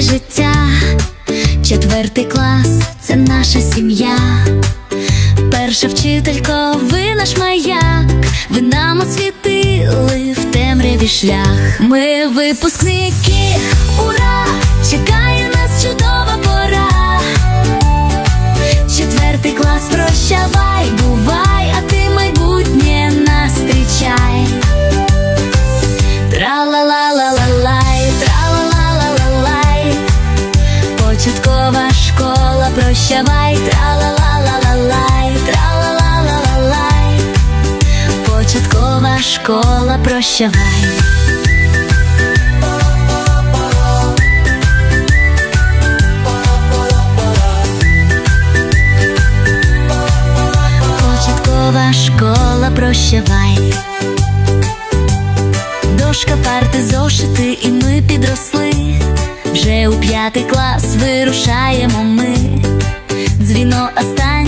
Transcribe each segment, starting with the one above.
життя, четвертий клас це наша сім'я, перша вчителько, ви наш маяк, ви нам освітили в темряві шлях. Ми випускники, ура! Чекає нас чудова пора. Четвертий клас прощавай. Прощавай, тра-ла-ла-ла-ла-лай, тра-ла-ла-ла-ла-лай. Початкова школа, прощавай. Початкова школа, прощавай. Дошка, парти, зошити, і ми підросли. Вже у п'ятий клас вирушаємо ми. 旅の朝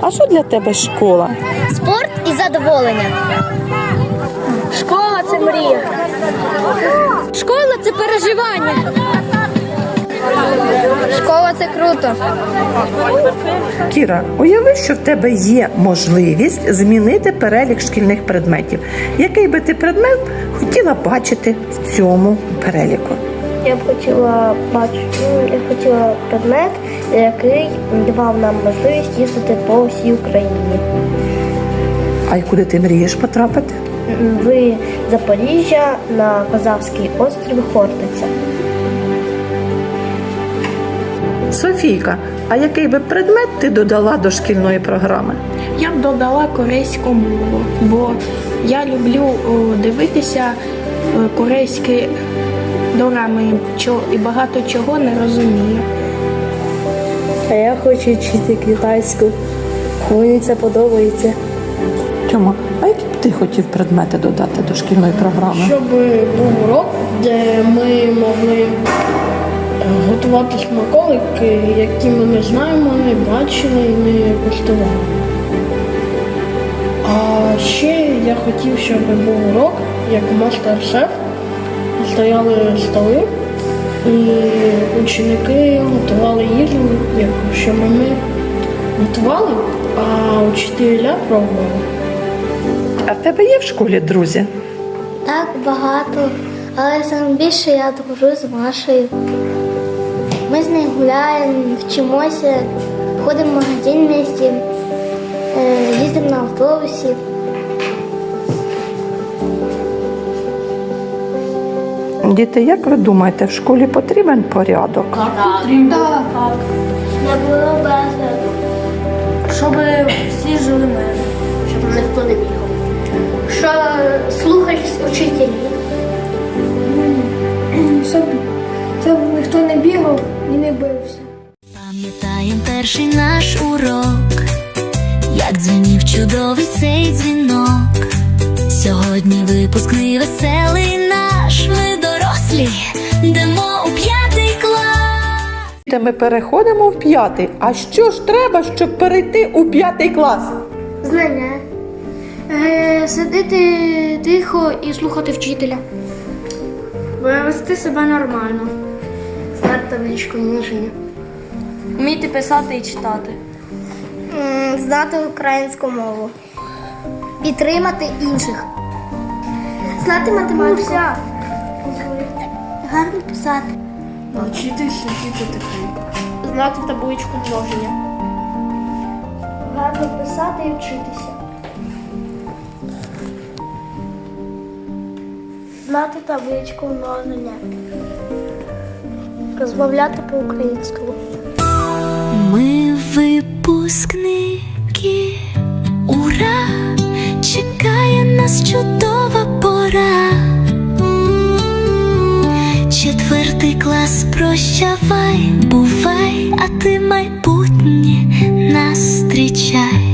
А що для тебе школа? Спорт і задоволення. Школа це мрія. Школа це переживання. Школа це круто. Кіра, уяви, що в тебе є можливість змінити перелік шкільних предметів. Який би ти предмет хотіла бачити в цьому переліку? Я б хотіла бачити, ну, я хотіла предмет, який давав нам можливість їздити по всій Україні. А й куди ти мрієш потрапити? В Запоріжжя на Козавський острів Хортиця. Софійка, а який би предмет ти додала до шкільної програми? Я б додала корейську мову, бо я люблю дивитися е, корейські дорами і багато чого не розумію. А я хочу вчити китайську. Мені це подобається. Тьома, а які б ти хотів предмети додати до шкільної програми? Щоб був урок, де ми могли е, готувати смаколики, які ми не знаємо, не бачили і не куштували. А ще я хотів, щоб був урок, як мастер-шеф, стояли столи, і ученики готували їжу, що ми готували, а учителя пробували. А в тебе є в школі друзі? Так багато, але найбільше я дружу з Машею. Ми з нею гуляємо, вчимося, ходимо в магазин місті, їздимо на автобусі. Діти, як ви думаєте, в школі потрібен порядок? Не було безладу. Щоб всі жили мирно, щоб ніхто не бігав. Що слухаєш учителів. Щоб, щоб ніхто не бігав і не бився. Пам'ятаєм перший наш урок, як дзвенів чудовий цей дзвінок. Сьогодні випускний веселий наш, ми дорослі, йдемо у п'ятий клас. Та ми переходимо в п'ятий. А що ж треба, щоб перейти у п'ятий клас? Знання. Е, сидити тихо і слухати вчителя. Вести себе нормально. Знати табличку множення. Вміти писати і читати. Знати українську мову. Підтримати інших. Знати математику. Гарно писати. Навчитися сидіти тихенько. Знати табличку множення. Гарно писати і вчитися. Знати табличку множення. Розмовляти по-українському. Ми випускники, ура! Чекає нас чудова пора. Четвертий клас, прощавай, бувай, а ти майбутнє нас зустрічай.